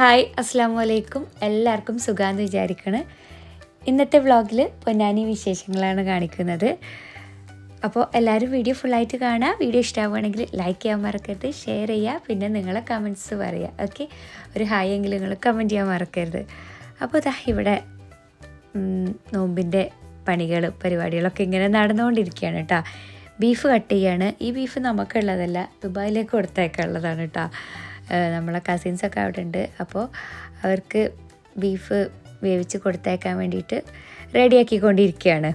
Hi അസ്സാം വലൈക്കും എല്ലാവർക്കും സുഖാന്ന് വിചാരിക്കണ്. ഇന്നത്തെ വ്ളോഗിൽ പൊന്നാനി വിശേഷങ്ങളാണ് കാണിക്കുന്നത്. അപ്പോൾ എല്ലാവരും വീഡിയോ ഫുള്ളായിട്ട് കാണുക വീഡിയോ ഇഷ്ടമാവുകയാണെങ്കിൽ ലൈക്ക് ചെയ്യാൻ മറക്കരുത് ഷെയർ ചെയ്യുക പിന്നെ നിങ്ങളെ കമന്റ്സ് പറയുക ഓക്കെ ഒരു ഹായ് എങ്കിലും നിങ്ങൾ കമന്റ് ചെയ്യാൻ മറക്കരുത്. അപ്പോൾ ഇതാ ഇവിടെ നോമ്പിന്റെ പണികൾ പരിപാടികളൊക്കെ ഇങ്ങനെ നടന്നുകൊണ്ടിരിക്കുകയാണ് കേട്ടോ ബീഫ് കട്ട് ചെയ്യാണ്. ഈ ബീഫ് നമുക്കുള്ളതല്ല ദുബായിലേക്ക് കൊടുത്തേക്കുള്ളതാണ് കേട്ടോ നമ്മളെ കസിൻസൊക്കെ അവിടെ ഉണ്ട് അപ്പോൾ അവർക്ക് ബീഫ് വേവിച്ച് കൊടുത്തേക്കാൻ വേണ്ടിയിട്ട് റെഡിയാക്കിക്കൊണ്ടിരിക്കുകയാണ്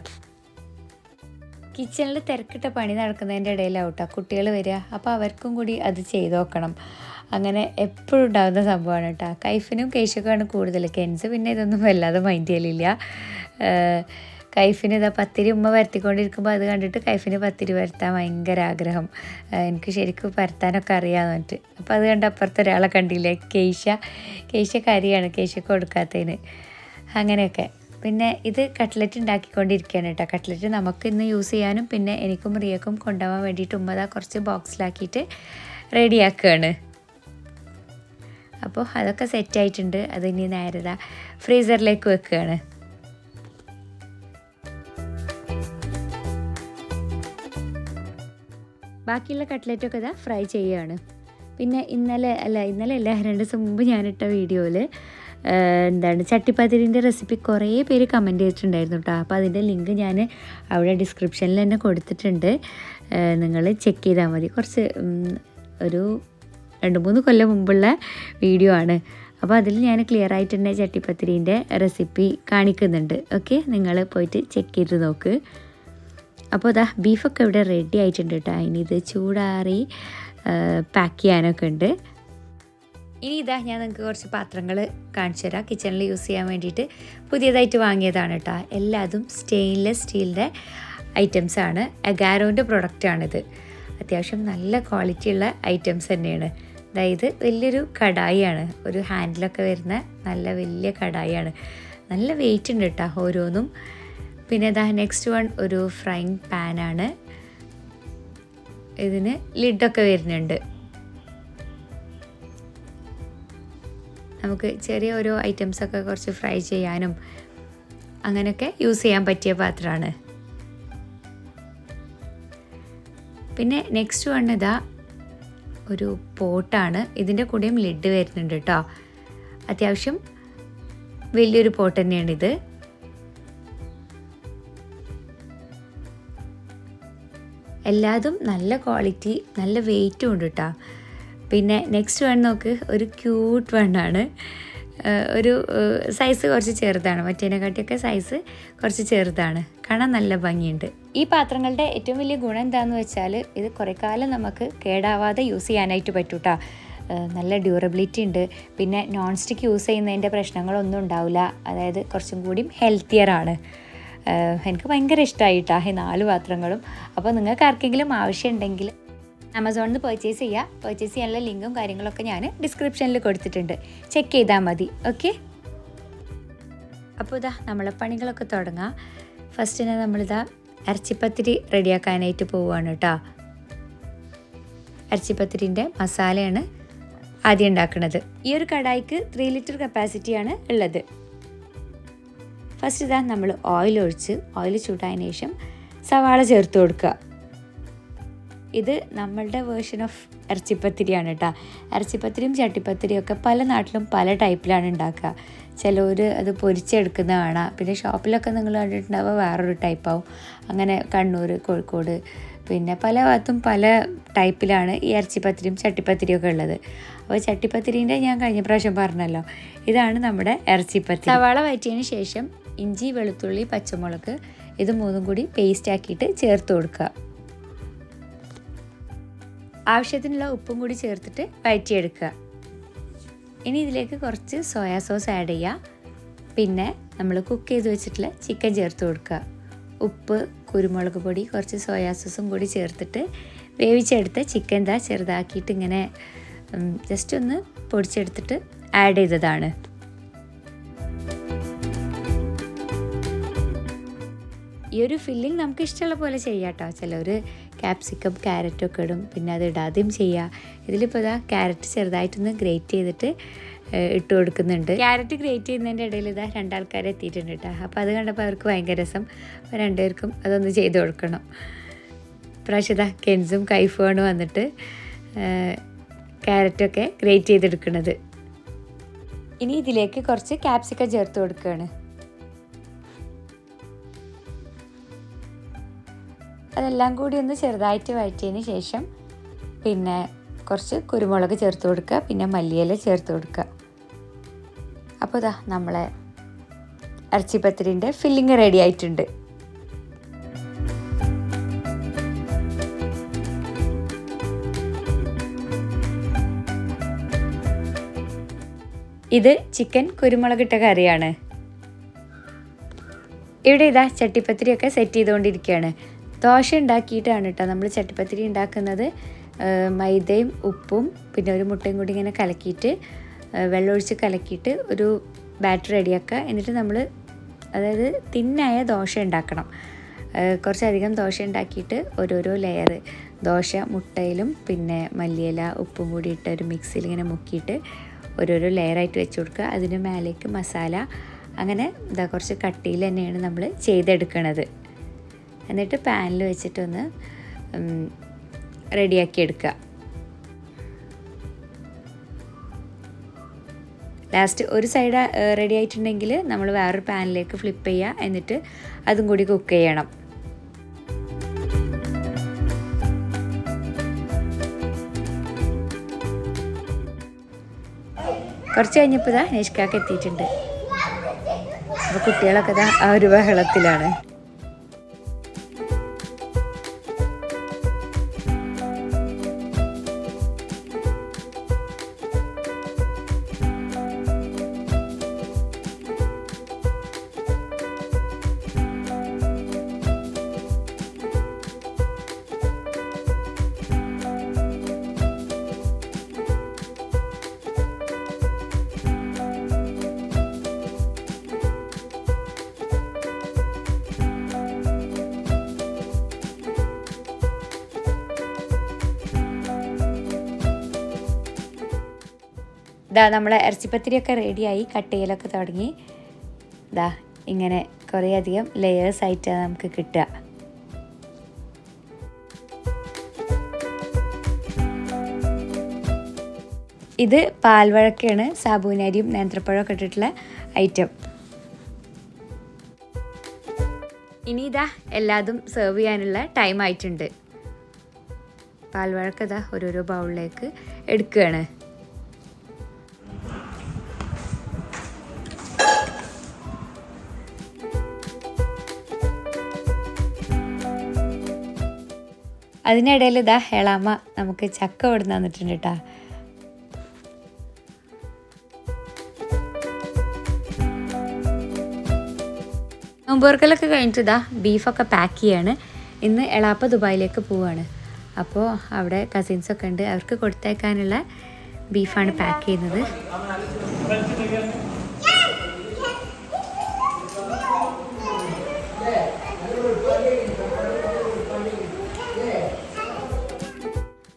കിച്ചണിൽ തിരക്കിട്ട പണി നടക്കുന്നതിന്റെ ഇടയിലാവട്ടോ. കുട്ടികൾ വരിക. അപ്പോൾ അവർക്കും കൂടി അത് ചെയ്ത് നോക്കണം. അങ്ങനെ എപ്പോഴും ഉണ്ടാകുന്ന സംഭവമാണ് കേട്ടോ. കൈഫിനും കേശുക്കാണ് കൂടുതൽ കെൻസ് പിന്നെ ഇതൊന്നും വല്ലാതെ മൈൻഡ് ചെയ്യലില്ല. കൈഫിന് ഇതാ പത്തിരി ഉമ്മ പരത്തിക്കൊണ്ടിരിക്കുമ്പോൾ അത് കണ്ടിട്ട് കൈഫിന് പത്തിരി പരത്താൻ ഭയങ്കര ആഗ്രഹം. എനിക്ക് ശരിക്കും പരത്താനൊക്കെ അറിയാമെന്ന് പറഞ്ഞിട്ട്. അപ്പോൾ അത് കണ്ട് അപ്പുറത്ത് ഒരാളെ കണ്ടില്ലേ? കേശ. കേശ കരിയാണ് കേശക്ക് കൊടുക്കാത്തതിന്. അങ്ങനെയൊക്കെ. പിന്നെ ഇത് കട്ട്ലറ്റ് ഉണ്ടാക്കിക്കൊണ്ടിരിക്കുകയാണ് കേട്ടോ. കട്ട്ലറ്റ് നമുക്ക് ഇന്ന് യൂസ് ചെയ്യാനും പിന്നെ എനിക്കും റിയക്കും കൊണ്ടുപോകാൻ വേണ്ടിയിട്ട് ഉമ്മ ദാ കുറച്ച് ബോക്സിലാക്കിയിട്ട് റെഡിയാക്കുകയാണ്. അപ്പോൾ അതൊക്കെ സെറ്റ് ആയിട്ടുണ്ട്. അത് ഇനി നേരെ ദാ ഫ്രീസറിലേക്ക് വെക്കുകയാണ്. ബാക്കിയുള്ള കട്ട്ലറ്റൊക്കെ ഇതാ ഫ്രൈ ചെയ്യുകയാണ്. പിന്നെ ഇന്നലെ അല്ല ഇന്നലെ അല്ല രണ്ട് ദിവസം മുമ്പ് ഞാനിട്ട വീഡിയോയിൽ എന്താണ് ചട്ടിപ്പത്തിരിന്റെ റെസിപ്പി കുറേ പേര് കമന്റ് ചെയ്തിട്ടുണ്ടായിരുന്നു കേട്ടോ. അപ്പോൾ അതിന്റെ ലിങ്ക് ഞാൻ അവിടെ ഡിസ്ക്രിപ്ഷനിൽ തന്നെ കൊടുത്തിട്ടുണ്ട്. നിങ്ങൾ ചെക്ക് ചെയ്താൽ മതി. കുറച്ച് ഒരു രണ്ട് മൂന്ന് കൊല്ലം മുമ്പുള്ള വീഡിയോ ആണ്. അപ്പോൾ അതിൽ ഞാൻ ക്ലിയർ ആയിട്ട് തന്നെ ചട്ടിപ്പത്തിരീന്റെ റെസിപ്പി കാണിക്കുന്നുണ്ട്. ഓക്കെ? നിങ്ങൾ പോയിട്ട് ചെക്ക് ചെയ്ത് നോക്ക്. അപ്പോൾ ഇതാ ബീഫൊക്കെ ഇവിടെ റെഡി ആയിട്ടുണ്ട് കേട്ടോ. ഇനി ഇത് ചൂടാറി പാക്ക് ചെയ്യാനൊക്കെ ഉണ്ട്. ഇനി ഇതാ ഞാൻ നിങ്ങൾക്ക് കുറച്ച് പാത്രങ്ങൾ കാണിച്ചു തരാം. കിച്ചണിൽ യൂസ് ചെയ്യാൻ വേണ്ടിയിട്ട് പുതിയതായിട്ട് വാങ്ങിയതാണ് കേട്ടോ. എല്ലാതും സ്റ്റെയിൻലെസ് സ്റ്റീലിന്റെ ഐറ്റംസ് ആണ്. അഗാരോന്റെ പ്രൊഡക്റ്റാണിത് അത്യാവശ്യം നല്ല ക്വാളിറ്റി ഉള്ള ഐറ്റംസ് തന്നെയാണ്. അതായത് വലിയൊരു കടായിയാണ്. ഒരു ഹാൻഡിലൊക്കെ വരുന്ന നല്ല വലിയ കടായിയാണ്. നല്ല വെയിറ്റ് ഉണ്ട് കേട്ടോ ഓരോന്നും. പിന്നെ ദാ നെക്സ്റ്റ് വൺ ഒരു ഫ്രൈങ് പാനാണ് ഇതിന് ലിഡൊക്കെ വരുന്നുണ്ട്. നമുക്ക് ചെറിയ ഓരോ ഐറ്റംസൊക്കെ കുറച്ച് ഫ്രൈ ചെയ്യാനും അങ്ങനെയൊക്കെ യൂസ് ചെയ്യാൻ പറ്റിയ പാത്രമാണ്. പിന്നെ നെക്സ്റ്റ് വൺ ഇതാ ഒരു പോട്ടാണ് ഇതിന്റെ കൂടെയും ലിഡ് വരുന്നുണ്ട് കേട്ടോ അത്യാവശ്യം വലിയൊരു പോട്ട് തന്നെയാണിത്. എല്ലാതും നല്ല ക്വാളിറ്റി നല്ല വെയിറ്റും ഉണ്ട് കേട്ടോ പിന്നെ നെക്സ്റ്റ് വൺ നോക്ക് ഒരു ക്യൂട്ട് വണ്ണാണ് ഒരു സൈസ് കുറച്ച് ചെറുതാണ്. മറ്റേനെക്കാട്ടിയൊക്കെ സൈസ് കുറച്ച് ചെറുതാണ്. കാണാൻ നല്ല ഭംഗിയുണ്ട്. ഈ പാത്രങ്ങളുടെ ഏറ്റവും വലിയ ഗുണം എന്താണെന്ന് വെച്ചാൽ ഇത് കുറേ കാലം നമുക്ക് കേടാവാതെ യൂസ് ചെയ്യാനായിട്ട് പറ്റൂട്ടാ നല്ല ഡ്യൂറബിലിറ്റി ഉണ്ട്. പിന്നെ നോൺ സ്റ്റിക്ക് യൂസ് ചെയ്യുന്നതിന്റെ പ്രശ്നങ്ങളൊന്നും ഉണ്ടാവില്ല. അതായത് കുറച്ചും കൂടിയും ഹെൽത്തിയർ ആണ്. എനിക്ക് ഭയങ്കര ഇഷ്ടമായിട്ടാ ഈ നാല് പാത്രങ്ങളും. അപ്പോൾ നിങ്ങൾക്ക് ആർക്കെങ്കിലും ആവശ്യമുണ്ടെങ്കിൽ ആമസോണിൽ നിന്ന് പർച്ചേസ് ചെയ്യുക പർച്ചേസ് ചെയ്യാനുള്ള ലിങ്കും കാര്യങ്ങളൊക്കെ ഞാൻ ഡിസ്ക്രിപ്ഷനിൽ കൊടുത്തിട്ടുണ്ട്. ചെക്ക് ചെയ്താൽ മതി. ഓക്കെ അപ്പോൾ ഇതാ നമ്മളെ പണികളൊക്കെ തുടങ്ങാം. ഫസ്റ്റിന് നമ്മളിതാ ഇറച്ചിപ്പത്തിരി റെഡിയാക്കാനായിട്ട് പോവുകയാണ് കേട്ടോ ഇറച്ചിപ്പത്തിരിന്റെ മസാലയാണ് ആദ്യം ഉണ്ടാക്കുന്നത് ഈ ഒരു കടായിക്ക് ത്രീ ലിറ്റർ കപ്പാസിറ്റിയാണ് ഉള്ളത്. ഫസ്റ്റ് ഇതാ നമ്മൾ ഓയിൽ ഒഴിച്ച് ഓയിൽ ചൂടായതിനു ശേഷം സവാള ചേർത്ത് കൊടുക്കുക. ഇത് നമ്മളുടെ വേർഷൻ ഓഫ് ഇറച്ചിപ്പത്തിരിയാണ് കേട്ടോ ഇറച്ചിപ്പത്തിരിയും ചട്ടിപ്പത്തിരിയും ഒക്കെ പല നാട്ടിലും പല ടൈപ്പിലാണ് ഉണ്ടാക്കുക. ചിലവർ അത് പൊരിച്ചെടുക്കുന്ന കാണാം. പിന്നെ ഷോപ്പിലൊക്കെ നിങ്ങൾ കണ്ടിട്ടുണ്ടാവുക വേറൊരു ടൈപ്പാവും അങ്ങനെ കണ്ണൂർ കോഴിക്കോട് പിന്നെ പല ഭാഗത്തും പല ടൈപ്പിലാണ് ഈ ഇറച്ചിപ്പത്തിരിയും ചട്ടിപ്പത്തിരിയും ഒക്കെ ഉള്ളത്. അപ്പോൾ ചട്ടിപ്പത്തിരീന്റെ ഞാൻ കഴിഞ്ഞ പ്രാവശ്യം പറഞ്ഞല്ലോ. ഇതാണ് നമ്മുടെ ഇറച്ചിപ്പത്തിരി. സവാള വയറ്റിയതിന് ശേഷം ഇഞ്ചി വെളുത്തുള്ളി പച്ചമുളക് ഇത് മൂന്നും കൂടി പേസ്റ്റ് ആക്കിയിട്ട് ചേർത്ത് കൊടുക്കുക. ആവശ്യത്തിനുള്ള ഉപ്പും കൂടി ചേർത്തിട്ട് വഴറ്റിയെടുക്കുക. ഇനി ഇതിലേക്ക് കുറച്ച് സോയാ സോസ് ആഡ് ചെയ്യുക. പിന്നെ നമ്മൾ കുക്ക് ചെയ്ത് വെച്ചിട്ടുള്ള ചിക്കൻ ചേർത്ത് കൊടുക്കുക. ഉപ്പ് കുരുമുളക് പൊടി കുറച്ച് സോയാ സോസും കൂടി ചേർത്തിട്ട് വേവിച്ചെടുത്ത ചിക്കൻ ദാ ചെറുതാക്കിയിട്ട് ഇങ്ങനെ ജസ്റ്റ് ഒന്ന് പൊടിച്ചെടുത്തിട്ട് ആഡ് ചെയ്തതാണ്. ഈ ഒരു ഫില്ലിങ് നമുക്ക് ഇഷ്ടമുള്ള പോലെ ചെയ്യാം കേട്ടോ ചിലർ ക്യാപ്സിക്കം ക്യാരറ്റും ഒക്കെ ഇടും. പിന്നെ അത് ഇടാതെയും ചെയ്യുക ഇതിലിപ്പോൾ ഇതാ ക്യാരറ്റ് ചെറുതായിട്ടൊന്ന് ഗ്രേറ്റ് ചെയ്തിട്ട് ഇട്ട് കൊടുക്കുന്നുണ്ട്. ക്യാരറ്റ് ഗ്രേറ്റ് ചെയ്യുന്നതിന്റെ ഇടയിൽ ഇതാ രണ്ടാൾക്കാർ എത്തിയിട്ടുണ്ട് കേട്ടോ അപ്പോൾ അത് കണ്ടപ്പോൾ അവർക്ക് ഭയങ്കര രസം. അപ്പോൾ രണ്ടുപേർക്കും അതൊന്ന് ചെയ്ത് കൊടുക്കണം. പ്രാവശ്യത കെൻസും കൈഫുമാണ് വന്നിട്ട് ക്യാരറ്റൊക്കെ ഗ്രേറ്റ് ചെയ്തെടുക്കുന്നത് ഇനി ഇതിലേക്ക് കുറച്ച് ക്യാപ്സിക്കം ചേർത്ത് കൊടുക്കുകയാണ് അതെല്ലാം കൂടി ഒന്ന് ചെറുതായിട്ട് വഴറ്റിയതിന് ശേഷം പിന്നെ കുറച്ച് കുരുമുളക് ചേർത്ത് കൊടുക്കുക പിന്നെ മല്ലിയില ചേർത്ത് കൊടുക്കുക. അപ്പോൾ ഇതാ നമ്മളെ ഇറച്ചിപ്പത്തിരിന്റെ ഫില്ലിങ് റെഡി ആയിട്ടുണ്ട്. ഇത് ചിക്കൻ കുരുമുളകിട്ട കറിയാണ്. ഇവിടെ ഇതാ ചട്ടിപ്പത്തിരിയൊക്കെ സെറ്റ് ചെയ്തുകൊണ്ടിരിക്കുകയാണ്. ദോശ ഉണ്ടാക്കിയിട്ടാണ് കേട്ടോ നമ്മൾ ചട്ടിപ്പത്തിരി ഉണ്ടാക്കുന്നത്. മൈദയും ഉപ്പും പിന്നെ ഒരു മുട്ടയും കൂടി ഇങ്ങനെ കലക്കിയിട്ട് വെള്ളമൊഴിച്ച് കലക്കിയിട്ട് ഒരു ബാറ്റർ റെഡിയാക്കുക. എന്നിട്ട് നമ്മൾ അതായത് തിന്നായ ദോശ ഉണ്ടാക്കണം. കുറച്ചധികം ദോശ ഉണ്ടാക്കിയിട്ട് ഓരോരോ ലെയർ ദോശ മുട്ടയിലും പിന്നെ മല്ലിയില ഉപ്പും കൂടി ഇട്ട് ഒരു മിക്സിയിൽ ഇങ്ങനെ മുക്കിയിട്ട് ഓരോരോ ലെയറായിട്ട് വെച്ച് കൊടുക്കുക. അതിന് മേലേക്ക് മസാല അങ്ങനെ ഇതാ കുറച്ച് കട്ടിയിൽ തന്നെയാണ് നമ്മൾ ചെയ്തെടുക്കണത്. എന്നിട്ട് പാനിൽ വെച്ചിട്ടൊന്ന് റെഡിയാക്കി എടുക്കുക. ലാസ്റ്റ് ഒരു സൈഡ് റെഡി ആയിട്ടുണ്ടെങ്കിൽ നമ്മൾ വേറൊരു പാനിലേക്ക് ഫ്ലിപ്പ് ചെയ്യുക. എന്നിട്ട് അതും കൂടി കുക്ക് ചെയ്യണം. കുറച്ച് കഴിഞ്ഞപ്പോൾ ഇതാ നിഷ്കാക്ക് എത്തിയിട്ടുണ്ട്. അപ്പോൾ കുട്ടികളൊക്കെ ഇതാ ആ ഒരു ബഹളത്തിലാണ്. ഇതാ നമ്മളെ ഇറച്ചിപ്പത്തിരിയൊക്കെ റെഡിയായി കട്ട് ചെയ്യലൊക്കെ തുടങ്ങി. ഇതാ ഇങ്ങനെ കുറേ അധികം ലെയേഴ്സ് ആയിട്ടാണ് നമുക്ക് കിട്ടുക. ഇത് പാൽവഴക്കയാണ് സാബൂനരിയും നേന്ത്രപ്പഴമൊക്കെ ഇട്ടിട്ടുള്ള ഐറ്റം ഇനി ഇതാ എല്ലാതും സെർവ് ചെയ്യാനുള്ള ടൈം ആയിട്ടുണ്ട്. പാൽവഴക്കതാ ഓരോരോ ബൗളിലേക്ക് എടുക്കുകയാണ്. അതിനിടയിൽ ഇതാ ഹേളാമ്മ നമുക്ക് ചക്ക കൊടുന്ന് തന്നിട്ടുണ്ട് കേട്ടാ. നോമ്പുവർക്കലൊക്കെ കഴിഞ്ഞിട്ട് ഇതാ ബീഫൊക്കെ പാക്ക് ചെയ്യാണ്. ഇന്ന് എളാപ്പ ദുബായിലേക്ക് പോവുകയാണ് അപ്പോൾ അവിടെ കസിൻസൊക്കെ ഉണ്ട്. അവർക്ക് കൊടുത്തേക്കാനുള്ള ബീഫാണ് പാക്ക് ചെയ്യുന്നത്.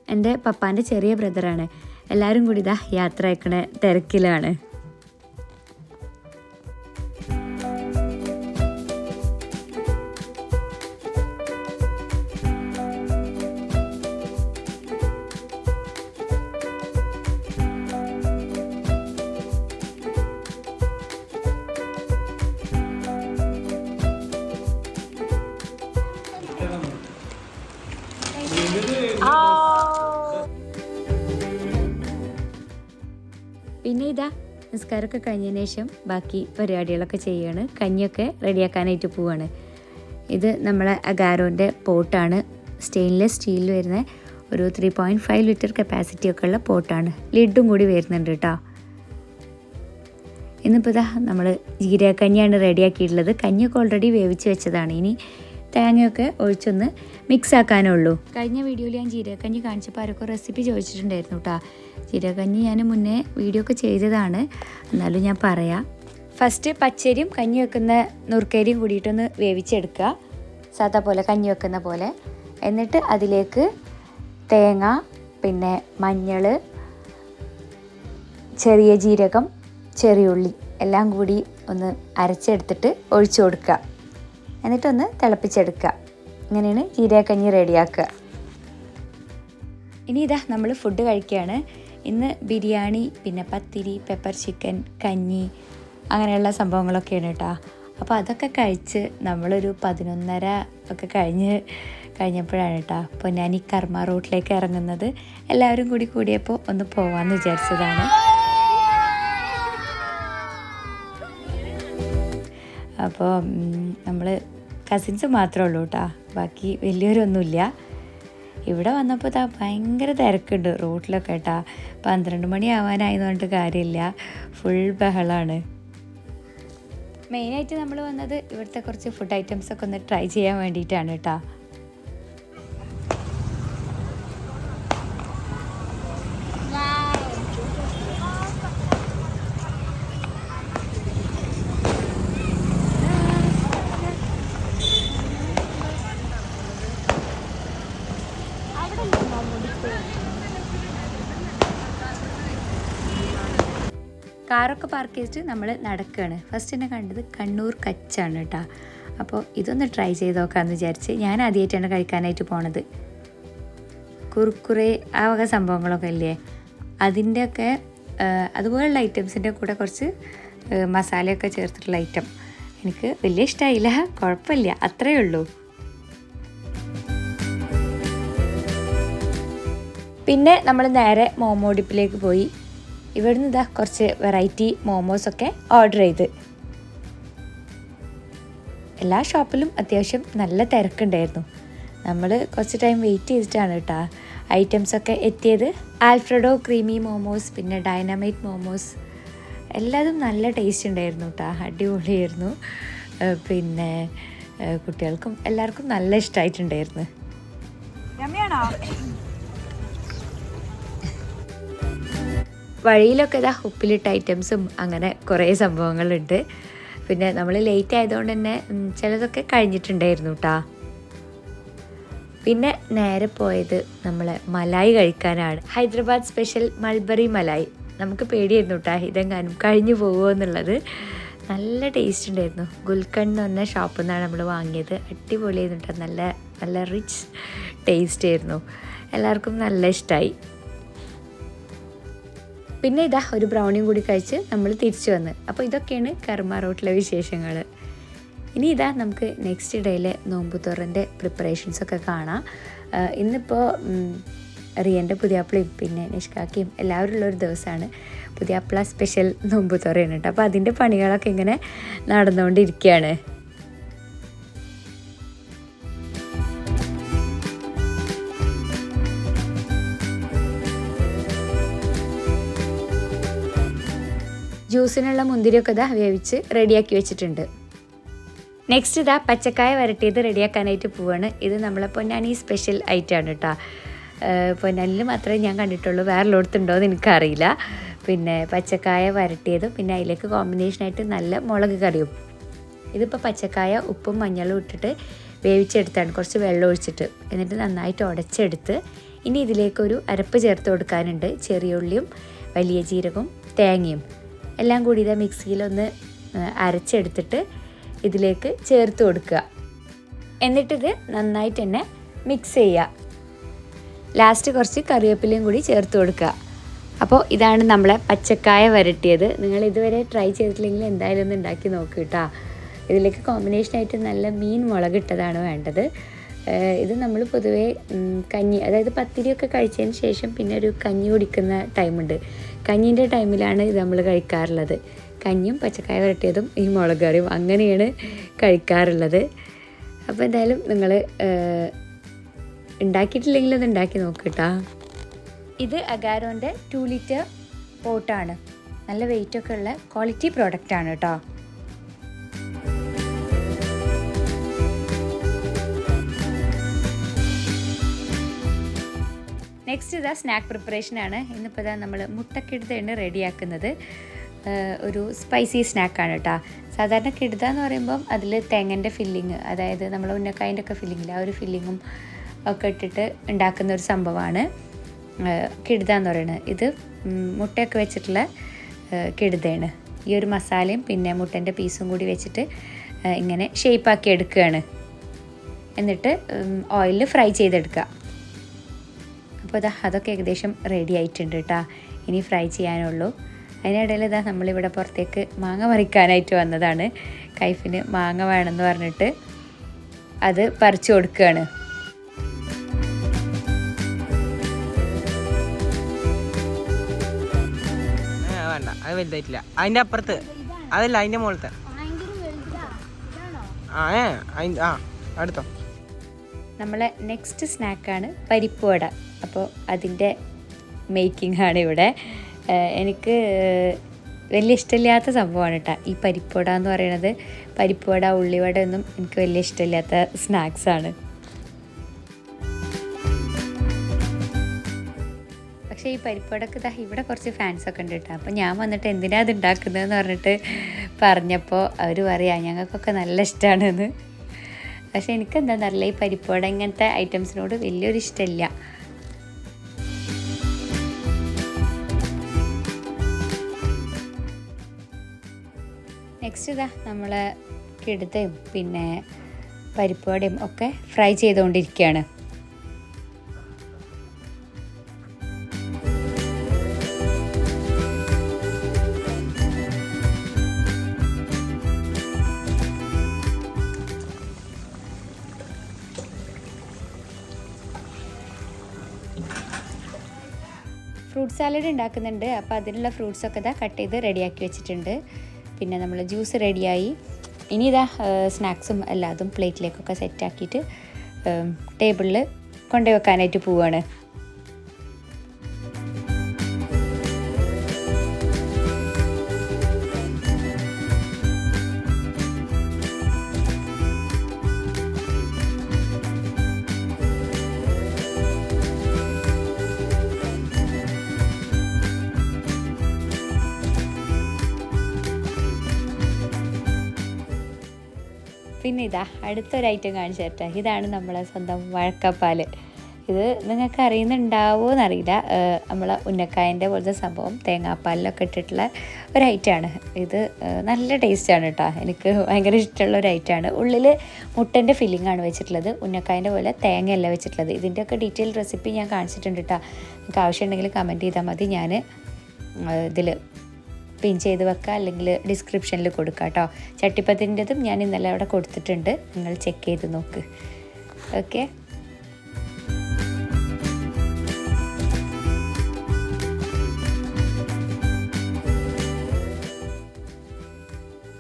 എന്റെ പപ്പാന്റെ ചെറിയ ബ്രദറാണ് എല്ലാവരും കൂടി ഇതാ യാത്ര അയക്കണ തിരക്കിലാണ്. പിന്നെ ഇതാ നിസ്കാരമൊക്കെ കഴിഞ്ഞതിന് ശേഷം ബാക്കി പരിപാടികളൊക്കെ ചെയ്യുകയാണ് കഞ്ഞിയൊക്കെ റെഡിയാക്കാനായിട്ട് പോവാണ്. ഇത് നമ്മളെ അഗാരോന്റെ പോട്ടാണ്. സ്റ്റെയിൻലെസ് സ്റ്റീലിൽ വരുന്ന ഒരു three point five litre capacity ഒക്കെ ഉള്ള പോട്ടാണ്. ലിഡും കൂടി വരുന്നുണ്ട് കേട്ടോ ഇന്നിപ്പോൾ ഇതാ നമ്മൾ ജീരകക്കഞ്ഞിയാണ് റെഡിയാക്കിയിട്ടുള്ളത്. കഞ്ഞിയൊക്കെ ഓൾറെഡി വേവിച്ച് വെച്ചതാണ്. ഇനി തേങ്ങയൊക്കെ ഒഴിച്ചൊന്ന് മിക്സ് ആക്കാനേ ഉള്ളൂ കഴിഞ്ഞ വീഡിയോയിൽ ഞാൻ ജീരകഞ്ഞി കാണിച്ചപ്പോൾ ആരൊക്കെ റെസിപ്പി ചോദിച്ചിട്ടുണ്ടായിരുന്നു കേട്ടോ. ജീരകഞ്ഞി ഞാൻ മുന്നേ വീഡിയോ ഒക്കെ ചെയ്തതാണ്. എന്നാലും ഞാൻ പറയാം. ഫസ്റ്റ് പച്ചരിയും കഞ്ഞി വെക്കുന്ന നുറുക്കരിയും കൂടിയിട്ടൊന്ന് വേവിച്ചെടുക്കുക. സാധാ പോലെ കഞ്ഞി വെക്കുന്ന പോലെ. എന്നിട്ട് അതിലേക്ക് തേങ്ങ പിന്നെ മഞ്ഞൾ ചെറിയ ജീരകം ചെറിയുള്ളി എല്ലാം കൂടി ഒന്ന് അരച്ചെടുത്തിട്ട് ഒഴിച്ചു കൊടുക്കുക. എന്നിട്ടൊന്ന് തിളപ്പിച്ചെടുക്കുക. ഇങ്ങനെയാണ് ജീരകക്കഞ്ഞി റെഡിയാക്കുക. ഇനി ഇതാ നമ്മൾ ഫുഡ് കഴിക്കുകയാണ്. ഇന്ന് ബിരിയാണി പിന്നെ പത്തിരി പെപ്പർ ചിക്കൻ കഞ്ഞി അങ്ങനെയുള്ള സംഭവങ്ങളൊക്കെയാണ് കേട്ടോ. അപ്പോൾ അതൊക്കെ കഴിച്ച് നമ്മളൊരു പതിനൊന്നര ഒക്കെ കഴിഞ്ഞ് കഴിഞ്ഞപ്പോഴാണ് കേട്ടോ അപ്പോൾ ഞാൻ ഈ കർമ്മ റൂട്ടിലേക്ക് ഇറങ്ങുന്നത്. എല്ലാവരും കൂടി കൂടിയപ്പോൾ ഒന്ന് പോവാമെന്ന് വിചാരിച്ചതാണ്. അപ്പോൾ നമ്മൾ കസിൻസ് മാത്രമേ ഉള്ളൂ കേട്ടോ. ബാക്കി വലിയവരൊന്നുമില്ല. ഇവിടെ വന്നപ്പോൾ ഇതാ ഭയങ്കര തിരക്കുണ്ട് റോട്ടിലൊക്കെ കേട്ടാ. പന്ത്രണ്ട് മണി ആവാനായെന്ന് പറഞ്ഞിട്ട് കാര്യമില്ല. ഫുൾ ബഹളമാണ് മെയിനായിട്ട് നമ്മൾ വന്നത് ഇവിടുത്തെ കുറച്ച് ഫുഡ് ഐറ്റംസ് ഒക്കെ ഒന്ന് ട്രൈ ചെയ്യാൻ വേണ്ടിയിട്ടാണ് കേട്ടോ. കാറൊക്കെ പാർക്ക് ചെയ്തിട്ട് നമ്മൾ നടക്കുകയാണ് ഫസ്റ്റ് തന്നെ കണ്ടത് കണ്ണൂർ കച്ചാണ് കേട്ടോ. അപ്പോൾ ഇതൊന്ന് ട്രൈ ചെയ്ത് നോക്കാമെന്ന് വിചാരിച്ച് ഞാൻ ആദ്യമായിട്ടാണ് കഴിക്കാനായിട്ട് പോണത്. കുറുക്കുറെ ആ വക സംഭവങ്ങളൊക്കെ ഇല്ലേ? അതിന്റെയൊക്കെ അതുപോലുള്ള ഐറ്റംസിന്റെ കൂടെ കുറച്ച് മസാലയൊക്കെ ചേർത്തിട്ടുള്ള ഐറ്റം എനിക്ക് വലിയ ഇഷ്ടമായില്ല കുഴപ്പമില്ല. അത്രയേ ഉള്ളൂ. പിന്നെ നമ്മൾ നേരെ മോമോ ഡിപ്പിലേക്ക് പോയി. ഇവിടുന്ന് ഇതാ കുറച്ച് വെറൈറ്റി മോമോസൊക്കെ ഓർഡർ ചെയ്ത്. എല്ലാ ഷോപ്പിലും അത്യാവശ്യം നല്ല തിരക്കുണ്ടായിരുന്നു. നമ്മൾ കുറച്ച് ടൈം വെയിറ്റ് ചെയ്തിട്ടാണ് കേട്ടോ. ഐറ്റംസൊക്കെ എത്തിയത്. ആൽഫ്രഡോ ക്രീമി മോമോസ് പിന്നെ ഡൈനാമൈറ്റ് മോമോസ് എല്ലാതും നല്ല ടേസ്റ്റ് ഉണ്ടായിരുന്നു കേട്ടോ. അടിപൊളിയായിരുന്നു. പിന്നെ കുട്ടികൾക്കും എല്ലാവർക്കും നല്ല ഇഷ്ടമായിട്ടുണ്ടായിരുന്നു വഴിയിലൊക്കെ ഇതാ ഉപ്പിലിട്ട ഐറ്റംസും അങ്ങനെ കുറേ സംഭവങ്ങളുണ്ട്. പിന്നെ നമ്മൾ ലേറ്റ് ആയതുകൊണ്ട് തന്നെ ചിലതൊക്കെ കഴിഞ്ഞിട്ടുണ്ടായിരുന്നു കേട്ടാ പിന്നെ നേരെ പോയത് നമ്മളെ മലായി കഴിക്കാനാണ്. ഹൈദരാബാദ് സ്പെഷ്യൽ മൾബറി മലായി. നമുക്ക് പേടിയായിരുന്നു കേട്ടാ ഇതെങ്ങാനും കഴിഞ്ഞു പോകുമോ എന്നുള്ളത്. നല്ല ടേസ്റ്റ് ഉണ്ടായിരുന്നു. ഗുൽക്കൺ എന്ന് പറഞ്ഞ ഷോപ്പിൽ നിന്നാണ് നമ്മൾ വാങ്ങിയത്. അടിപൊളിയായിരുന്നു കേട്ടോ നല്ല നല്ല റിച്ച് ടേസ്റ്റ് ആയിരുന്നു. എല്ലാവർക്കും നല്ല ഇഷ്ടമായി പിന്നെ ഇതാ ഒരു ബ്രൗണിയും കൂടി കഴിച്ച് നമ്മൾ തിരിച്ചു വന്ന്. അപ്പോൾ ഇതൊക്കെയാണ് കർമ്മ റോട്ടിലെ വിശേഷങ്ങൾ ഇനി ഇതാ നമുക്ക് നെക്സ്റ്റ് ഡേയിലെ നോമ്പ് തുറന്റെ പ്രിപ്പറേഷൻസ് ഒക്കെ കാണാം. ഇന്നിപ്പോൾ റിയന്റെ പുതിയാപ്പിളയും പിന്നെ നിഷ്കാക്കിയും എല്ലാവരും ഉള്ളൊരു ദിവസമാണ് പുതിയാപ്പിള സ്പെഷ്യൽ നോമ്പ് തുറയാണ് കേട്ടോ. അപ്പോൾ അതിന്റെ പണികളൊക്കെ ഇങ്ങനെ നടന്നുകൊണ്ടിരിക്കുകയാണ്. ജ്യൂസിനുള്ള മുന്തിരിയൊക്കെ ഇതാ വേവിച്ച് റെഡിയാക്കി വെച്ചിട്ടുണ്ട്. നെക്സ്റ്റ് ഇതാ പച്ചക്കായ വരട്ടിയത് റെഡിയാക്കാനായിട്ട് പോവാണ്. ഇത് നമ്മളെ പൊന്നാനി സ്പെഷ്യൽ ഐറ്റം ആണ് കേട്ടോ പൊന്നാനിൽ മാത്രമേ ഞാൻ കണ്ടിട്ടുള്ളൂ. വേറെ ഉള്ളിടത്തുണ്ടോ എന്ന് എനിക്കറിയില്ല. പിന്നെ പച്ചക്കായ വരട്ടിയതും പിന്നെ അതിലേക്ക് കോമ്പിനേഷനായിട്ട് നല്ല മുളക് കറിയും. ഇതിപ്പോൾ പച്ചക്കായ ഉപ്പും മഞ്ഞളും ഇട്ടിട്ട് വേവിച്ചെടുത്താണ്. കുറച്ച് വെള്ളം ഒഴിച്ചിട്ട്. എന്നിട്ട് നന്നായിട്ട് ഉടച്ചെടുത്ത് ഇനി ഇതിലേക്കൊരു അരപ്പ് ചേർത്ത് കൊടുക്കാനുണ്ട്. ചെറിയ ഉള്ളിയും വലിയ ജീരകവും തേങ്ങയും. എല്ലാം കൂടി ഇതാ മിക്സിയിലൊന്ന് അരച്ചെടുത്തിട്ട് ഇതിലേക്ക് ചേർത്ത് കൊടുക്കുക. എന്നിട്ടിത് നന്നായിട്ട് തന്നെ മിക്സ് ചെയ്യുക. ലാസ്റ്റ് കുറച്ച് കറിവേപ്പിലയും കൂടി ചേർത്ത് കൊടുക്കുക. അപ്പോൾ ഇതാണ് നമ്മളെ പച്ചക്കായ വരട്ടിയത്. നിങ്ങൾ ഇതുവരെ ട്രൈ ചെയ്തിട്ടില്ലെങ്കിൽ എന്തായാലും ഒന്ന് ഉണ്ടാക്കി നോക്കി കേട്ടോ ഇതിലേക്ക് കോമ്പിനേഷനായിട്ട് നല്ല മീൻ മുളക് ഇട്ടതാണ് വേണ്ടത് ഇത് നമ്മൾ പൊതുവേ കഞ്ഞി അതായത് പത്തിരിയൊക്കെ കഴിച്ചതിന് ശേഷം പിന്നെ ഒരു കഞ്ഞി കുടിക്കുന്ന ടൈമുണ്ട് കഞ്ഞീന്റെ ടൈമിലാണ് ഇത് നമ്മൾ കഴിക്കാറുള്ളത്. കഞ്ഞും പച്ചക്കായ വരട്ടിയതും ഈ മുളക് കറിയും അങ്ങനെയാണ് കഴിക്കാറുള്ളത്. അപ്പോൾ എന്തായാലും നിങ്ങൾ ഉണ്ടാക്കിയിട്ടില്ലെങ്കിൽ അത് ഉണ്ടാക്കി നോക്കട്ടാ ഇത് അഗാരോന്റെ ടു ലിറ്റർ പോട്ടാണ് നല്ല വെയിറ്റൊക്കെ ഉള്ള ക്വാളിറ്റി പ്രോഡക്റ്റാണ് കേട്ടോ. നെക്സ്റ്റ് ഇതാ സ്നാക്ക് പ്രിപ്പറേഷനാണ് ഇന്നിപ്പോൾ ഇതാ നമ്മൾ മുട്ടക്കിടുതയാണ് റെഡിയാക്കുന്നത് ഒരു സ്പൈസി സ്നാക്കാണ് കേട്ടോ സാധാരണ കിടുത എന്ന് പറയുമ്പം അതിൽ തേങ്ങന്റെ ഫില്ലിങ് അതായത് നമ്മൾ ഉന്നക്കായന്റെ ഒക്കെ ഫില്ലിങ്ങില്ല ആ ഒരു ഫില്ലിങ്ങും ഒക്കെ ഇട്ടിട്ട് ഉണ്ടാക്കുന്ന ഒരു സംഭവമാണ് കിടുത എന്ന് പറയുന്നത് ഇത് മുട്ടയൊക്കെ വെച്ചിട്ടുള്ള കിടുതയാണ്. ഈ ഒരു മസാലയും പിന്നെ മുട്ടന്റെ പീസും കൂടി വെച്ചിട്ട് ഇങ്ങനെ ഷേപ്പാക്കി എടുക്കുകയാണ്. എന്നിട്ട് ഓയിലിൽ ഫ്രൈ ചെയ്തെടുക്കുക. അപ്പോൾ ഇതാ അതൊക്കെ ഏകദേശം റെഡി ആയിട്ടുണ്ട് കേട്ടോ. ഇനി ഫ്രൈ ചെയ്യാനുള്ളൂ. അതിനിടയിൽ ഇതാ നമ്മളിവിടെ പുറത്തേക്ക് മാങ്ങ പറിക്കാനായിട്ട് വന്നതാണ്. കൈഫിന് മാങ്ങ വേണമെന്ന് പറഞ്ഞിട്ട് അത് പറിച്ചു കൊടുക്കുകയാണ്. വേണ്ട. അത് വലുതായിട്ടില്ല. അതിന്റെ അപ്പുറത്ത്. അതല്ല അതിന്റെ മുകളിലത്തെ. ആ ആ അടുത്തോ നമ്മളെ നെക്സ്റ്റ് സ്നാക്കാണ് പരിപ്പ് വട. അപ്പോൾ അതിന്റെ മേക്കിംഗ് ആണ് ഇവിടെ എനിക്ക് വലിയ ഇഷ്ടമില്ലാത്ത സംഭവമാണ് കേട്ടോ. ഈ പരിപ്പുവട എന്ന് പറയുന്നത്. പരിപ്പുവട ഉള്ളിവട ഒന്നും എനിക്ക് വലിയ ഇഷ്ടമില്ലാത്ത സ്നാക്സാണ് പക്ഷേ ഈ പരിപ്പടക്ക് ഇതാ ഇവിടെ കുറച്ച് ഫാൻസ് ഒക്കെ ഉണ്ട് കേട്ടോ. അപ്പോൾ ഞാൻ വന്നിട്ട് എന്തിനാ അത് ഉണ്ടാക്കുന്നതെന്ന് പറഞ്ഞിട്ട് പറഞ്ഞപ്പോൾ അവർ പറയാം ഞങ്ങൾക്കൊക്കെ നല്ല ഇഷ്ടമാണെന്ന് പക്ഷേ എനിക്കെന്താണെന്നറിയില്ല ഈ പരിപ്പട ഇങ്ങനത്തെ ഐറ്റംസിനോട് വലിയൊരു ഇഷ്ടമില്ല. നെക്സ്റ്റ് ഇതാ നമ്മൾ കിടുതയും പിന്നെ പരിപ്പുവടയും ഒക്കെ ഫ്രൈ ചെയ്തുകൊണ്ടിരിക്കുകയാണ്. ഫ്രൂട്ട് സാലഡ് ഉണ്ടാക്കുന്നുണ്ട്. അപ്പോൾ അതിനുള്ള ഫ്രൂട്ട്സ് ഒക്കെ ഇതാ കട്ട് ചെയ്ത് റെഡിയാക്കി വെച്ചിട്ടുണ്ട്. പിന്നെ നമ്മൾ ജ്യൂസ് റെഡിയായി ഇനി ഇതാ സ്നാക്സും എല്ലാതും പ്ലേറ്റിലേക്കൊക്കെ സെറ്റാക്കിയിട്ട് ടേബിളിൽ കൊണ്ടുവെക്കാനായിട്ട് പോവുകയാണ് പിന്നെ ഇതാ അടുത്തൊരു ഐറ്റം കാണിച്ചു തരട്ടെ. ഇതാണ് നമ്മളെ സ്വന്തം വഴക്കപ്പാൽ ഇത് നിങ്ങൾക്ക് അറിയുന്നുണ്ടാവുമോ എന്നറിയില്ല നമ്മൾ ഉന്നക്കായന്റെ പോലത്തെ സംഭവം തേങ്ങാപ്പാലിലൊക്കെ ഇട്ടിട്ടുള്ള ഒരു ഐറ്റമാണ് ഇത് നല്ല ടേസ്റ്റാണ് കേട്ടോ എനിക്ക് ഭയങ്കര ഇഷ്ടമുള്ള ഒരു ഐറ്റമാണ് ഉള്ളിൽ മുട്ടന്റെ ഫില്ലിംഗ് ആണ് വെച്ചിട്ടുള്ളത്. ഉന്നക്കായന്റെ പോലെ തേങ്ങയല്ല വെച്ചിട്ടുള്ളത്. ഇതിന്റെയൊക്കെ ഡീറ്റെയിൽ റെസിപ്പി ഞാൻ കാണിച്ചിട്ടുണ്ട് കേട്ടോ നിങ്ങൾക്ക് ആവശ്യമുണ്ടെങ്കിൽ കമന്റ് ചെയ്താൽ മതി. ഞാൻ ഇതിൽ പിൻ ചെയ്ത് വെക്കുക അല്ലെങ്കിൽ ഡിസ്ക്രിപ്ഷനിൽ കൊടുക്കുക കേട്ടോ ചട്ടിപ്പത്തിന്റെതും ഞാൻ ഇന്നലെ അവിടെ കൊടുത്തിട്ടുണ്ട്. നിങ്ങൾ ചെക്ക് ചെയ്ത് നോക്ക്. ഓക്കെ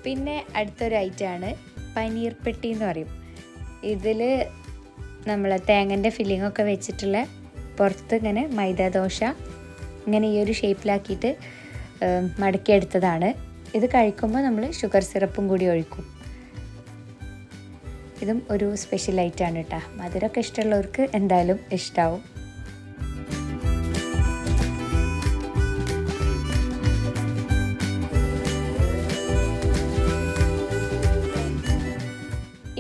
പിന്നെ അടുത്തൊരു ഐറ്റമാണ് പനീർ പെട്ടി എന്ന് പറയും. ഇതിൽ നമ്മൾ തേങ്ങന്റെ ഫില്ലിംഗ് ഒക്കെ വെച്ചിട്ടുള്ള പുറത്ത് ഇങ്ങനെ മൈദ ദോശ ഇങ്ങനെ ഈ ഒരു ഷേപ്പിലാക്കിയിട്ട് മടക്കിയെടുത്തതാണ് ഇത് കഴിക്കുമ്പോൾ നമ്മൾ ഷുഗർ സിറപ്പും കൂടി ഒഴിക്കും. ഇതും ഒരു സ്പെഷ്യൽ ഐറ്റാണ് കേട്ടോ മധുരമൊക്കെ ഇഷ്ടമുള്ളവർക്ക് എന്തായാലും ഇഷ്ടാവും.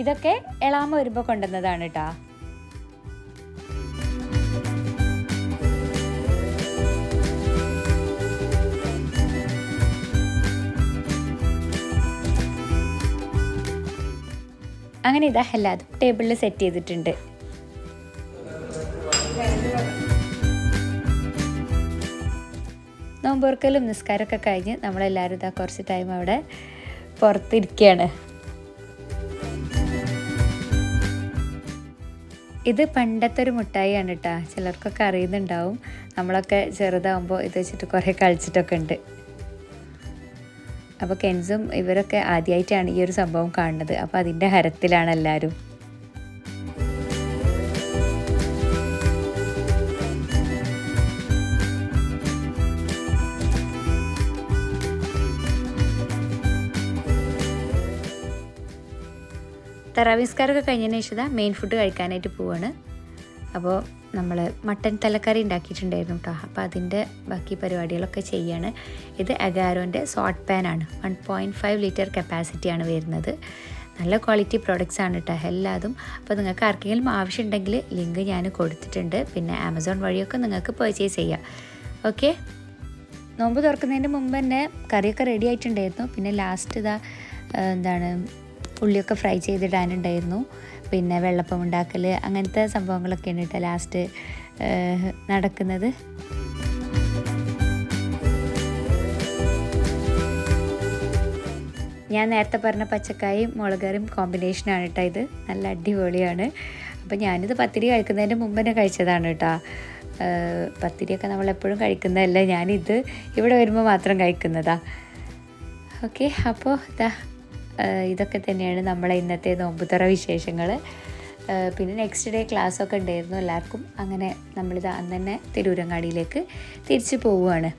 ഇതൊക്കെ എളാമ വരുമ്പോൾ കൊണ്ടുവന്നതാണ് കേട്ടോ അങ്ങനെ ഇതാ എല്ലാതും ടേബിളിൽ സെറ്റ് ചെയ്തിട്ടുണ്ട്. നോമ്പൊറുക്കലും നിസ്കാരമൊക്കെ കഴിഞ്ഞ് നമ്മളെല്ലാവരും ഇതാ കുറച്ച് ടൈം അവിടെ പുറത്തിരിക്കുകയാണ് ഇത് പണ്ടത്തെ ഒരു മുട്ടായിയാണ് കേട്ടോ ചിലർക്കൊക്കെ അറിയുന്നുണ്ടാവും. നമ്മളൊക്കെ ചെറുതാവുമ്പോൾ ഇത് വെച്ചിട്ട് കുറേ കളിച്ചിട്ടൊക്കെ ഉണ്ട്. അപ്പോൾ കെൻസും ഇവരൊക്കെ ആദ്യമായിട്ടാണ് ഈ ഒരു സംഭവം കാണുന്നത്. അപ്പോൾ അതിന്റെ ഹരത്തിലാണ് എല്ലാവരും തറാവിസ്കാരൊക്കെ കഴിഞ്ഞതിന് ശേഷം മെയിൻ ഫുഡ് കഴിക്കാനായിട്ട് പോവാണ്. അപ്പോൾ നമ്മൾ മട്ടൻ തലക്കറി ഉണ്ടാക്കിയിട്ടുണ്ടായിരുന്നു കേട്ടോ അപ്പോൾ അതിന്റെ ബാക്കി പരിപാടികളൊക്കെ ചെയ്യാണ്. ഇത് അഗാരോന്റെ സോട്ട് പാനാണ് വൺ പോയിന്റ് ഫൈവ് ലിറ്റർ കപ്പാസിറ്റിയാണ് വരുന്നത്. നല്ല ക്വാളിറ്റി പ്രോഡക്റ്റ്സ് ആണ് കേട്ടോ എല്ലാതും. അപ്പോൾ നിങ്ങൾക്ക് ആർക്കെങ്കിലും ആവശ്യമുണ്ടെങ്കിൽ ലിങ്ക് ഞാൻ കൊടുത്തിട്ടുണ്ട്. പിന്നെ ആമസോൺ വഴിയൊക്കെ നിങ്ങൾക്ക് പർച്ചേസ് ചെയ്യാം. ഓക്കെ നോമ്പ് തുറക്കുന്നതിന് മുമ്പ് തന്നെ കറിയൊക്കെ റെഡി ആയിട്ടുണ്ടായിരുന്നു. പിന്നെ ലാസ്റ്റ് ഇതാ എന്താണ് ഉള്ളിയൊക്കെ ഫ്രൈ ചെയ്തിടാനുണ്ടായിരുന്നു. പിന്നെ വെള്ളപ്പം ഉണ്ടാക്കൽ അങ്ങനത്തെ സംഭവങ്ങളൊക്കെയാണ് കേട്ടോ ലാസ്റ്റ് നടക്കുന്നത്. ഞാൻ നേരത്തെ പറഞ്ഞ പച്ചക്കായും മുളകറിയും കോമ്പിനേഷനാണ് കേട്ടോ ഇത്. നല്ല അടിപൊളിയാണ്. അപ്പോൾ ഞാനിത് പത്തിരി കഴിക്കുന്നതിന് മുമ്പ് തന്നെ കഴിച്ചതാണ് കേട്ടോ. പത്തിരിയൊക്കെ നമ്മൾ എപ്പോഴും കഴിക്കുന്നതല്ല ഞാനിത് ഇവിടെ വരുമ്പോൾ മാത്രം കഴിക്കുന്നതാ. ഓക്കെ അപ്പോൾ ഇതാ ഇതൊക്കെ തന്നെയാണ് നമ്മളെ ഇന്നത്തെ നോമ്പുതറ വിശേഷങ്ങൾ പിന്നെ നെക്സ്റ്റ് ഡേ ക്ലാസ്സൊക്കെ ഉണ്ടായിരുന്നു എല്ലാവർക്കും. അങ്ങനെ നമ്മളിത് അന്ന് തന്നെ തിരൂരങ്ങാടിയിലേക്ക് തിരിച്ചു പോവുകയാണ്.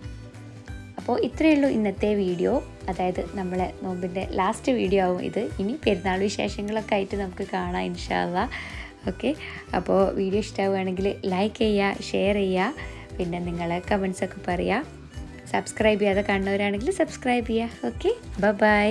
അപ്പോൾ ഇത്രയേ ഉള്ളൂ ഇന്നത്തെ വീഡിയോ. അതായത് നമ്മളെ നോമ്പിന്റെ ലാസ്റ്റ് വീഡിയോ ആവും ഇത്. ഇനി പെരുന്നാൾ വിശേഷങ്ങളൊക്കെ ആയിട്ട് നമുക്ക് കാണാം ഇൻഷാല്ല ഓക്കെ അപ്പോൾ വീഡിയോ ഇഷ്ടമാവുകയാണെങ്കിൽ ലൈക്ക് ചെയ്യുക ഷെയർ ചെയ്യുക. പിന്നെ നിങ്ങളെ കമൻസൊക്കെ പറയുക സബ്സ്ക്രൈബ് ചെയ്യാതെ കാണുന്നവരാണെങ്കിൽ സബ്സ്ക്രൈബ് ചെയ്യുക. Okay bye